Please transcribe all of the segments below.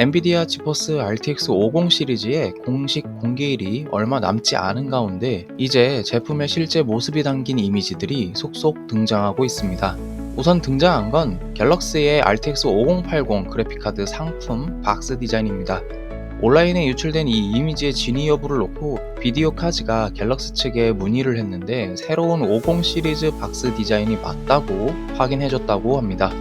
엔비디아 지포스 RTX 50 시리즈의 공식 공개일이 얼마 남지 않은 가운데 이제 제품의 실제 모습이 담긴 이미지들이 속속 등장하고 있습니다. 우선 등장한 건 갤럭시의 RTX 5080 그래픽카드 상품 박스 디자인입니다. 온라인에 유출된 이 이미지의 진위 여부를 놓고 비디오 카즈가 갤럭시 측에 문의를 했는데 새로운 50 시리즈 박스 디자인이 맞다고 확인해줬다고 합니다.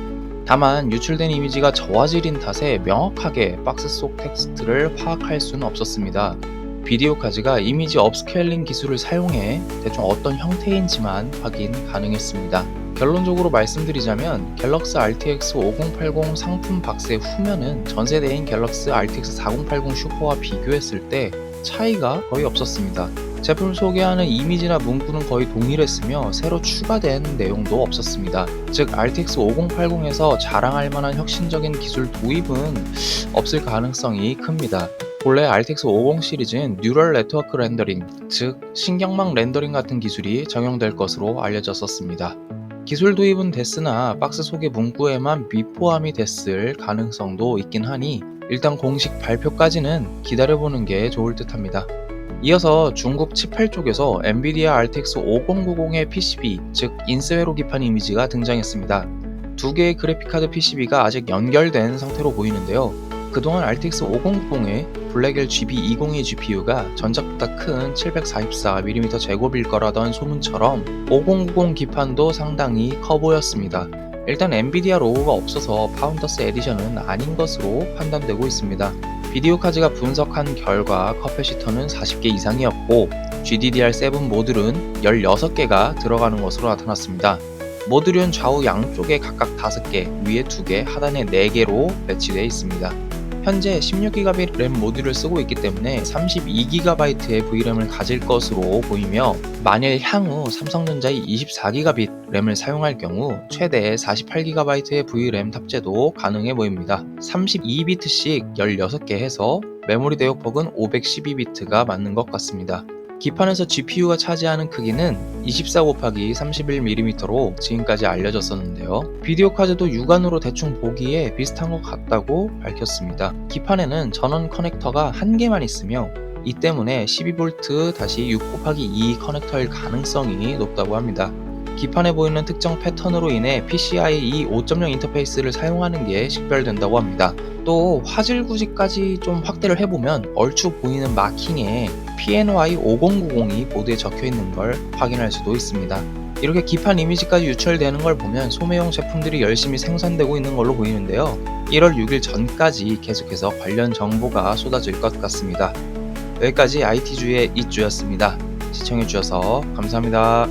다만 유출된 이미지가 저화질인 탓에 명확하게 박스 속 텍스트를 파악할 수는 없었습니다. 비디오 카즈가 이미지 업스케일링 기술을 사용해 대충 어떤 형태인지만 확인 가능했습니다. 결론적으로 말씀드리자면 갤럭시 RTX 5080 상품 박스의 후면은 전세대인 갤럭시 RTX 4080 슈퍼와 비교했을 때 차이가 거의 없었습니다. 제품을 소개하는 이미지나 문구는 거의 동일했으며 새로 추가된 내용도 없었습니다. 즉 RTX 5080에서 자랑할 만한 혁신적인 기술 도입은 없을 가능성이 큽니다. 본래 RTX 50 시리즈는 뉴럴 네트워크 렌더링, 즉 신경망 렌더링 같은 기술이 적용될 것으로 알려졌었습니다. 기술 도입은 됐으나 박스 속의 문구에만 미포함이 됐을 가능성도 있긴 하니 일단 공식 발표까지는 기다려보는 게 좋을 듯 합니다. 이어서 중국 치팔 쪽에서 엔비디아 RTX 5090의 PCB, 즉 인스웨로 기판 이미지가 등장했습니다. 두 개의 그래픽카드 PCB가 아직 연결된 상태로 보이는데요. 그동안 RTX 5090의 블랙엘 GB202 GPU가 전작보다 큰 744mm 제곱일 거라던 소문처럼 5090 기판도 상당히 커 보였습니다. 일단 엔비디아 로고가 없어서 파운더스 에디션은 아닌 것으로 판단되고 있습니다. 비디오 카드가 분석한 결과 커패시터는 40개 이상이었고 GDDR7 모듈은 16개가 들어가는 것으로 나타났습니다. 모듈은 좌우 양쪽에 각각 5개, 위에 2개, 하단에 4개로 배치되어 있습니다. 현재 16GB 램 모듈을 쓰고 있기 때문에 32GB의 VRAM을 가질 것으로 보이며 만일 향후 삼성전자의 24GB 램을 사용할 경우 최대 48GB의 VRAM 탑재도 가능해 보입니다. 32비트씩 16개 해서 메모리 대역폭은 512비트가 맞는 것 같습니다. 기판에서 GPU가 차지하는 크기는 24 곱하기 31mm로 지금까지 알려졌었는데 요. 비디오 카드도 육안으로 대충 보기에 비슷한 것 같다고 밝혔습니다. 기판에는 전원 커넥터가 한 개만 있으며 이 때문에 12V 다시 6 곱하기 2 커넥터일 가능성이 높다고 합니다. 기판에 보이는 특정 패턴으로 인해 PCIe 5.0 인터페이스를 사용하는 게 식별된다고 합니다. 또 화질 구지까지 좀 확대를 해보면 얼추 보이는 마킹에 PNY 5090이 보드에 적혀 있는 걸 확인할 수도 있습니다. 이렇게 기판 이미지까지 유출되는 걸 보면 소매용 제품들이 열심히 생산되고 있는 걸로 보이는데요. 1월 6일 전까지 계속해서 관련 정보가 쏟아질 것 같습니다. 여기까지 IT주의 이주였습니다. 시청해주셔서 감사합니다.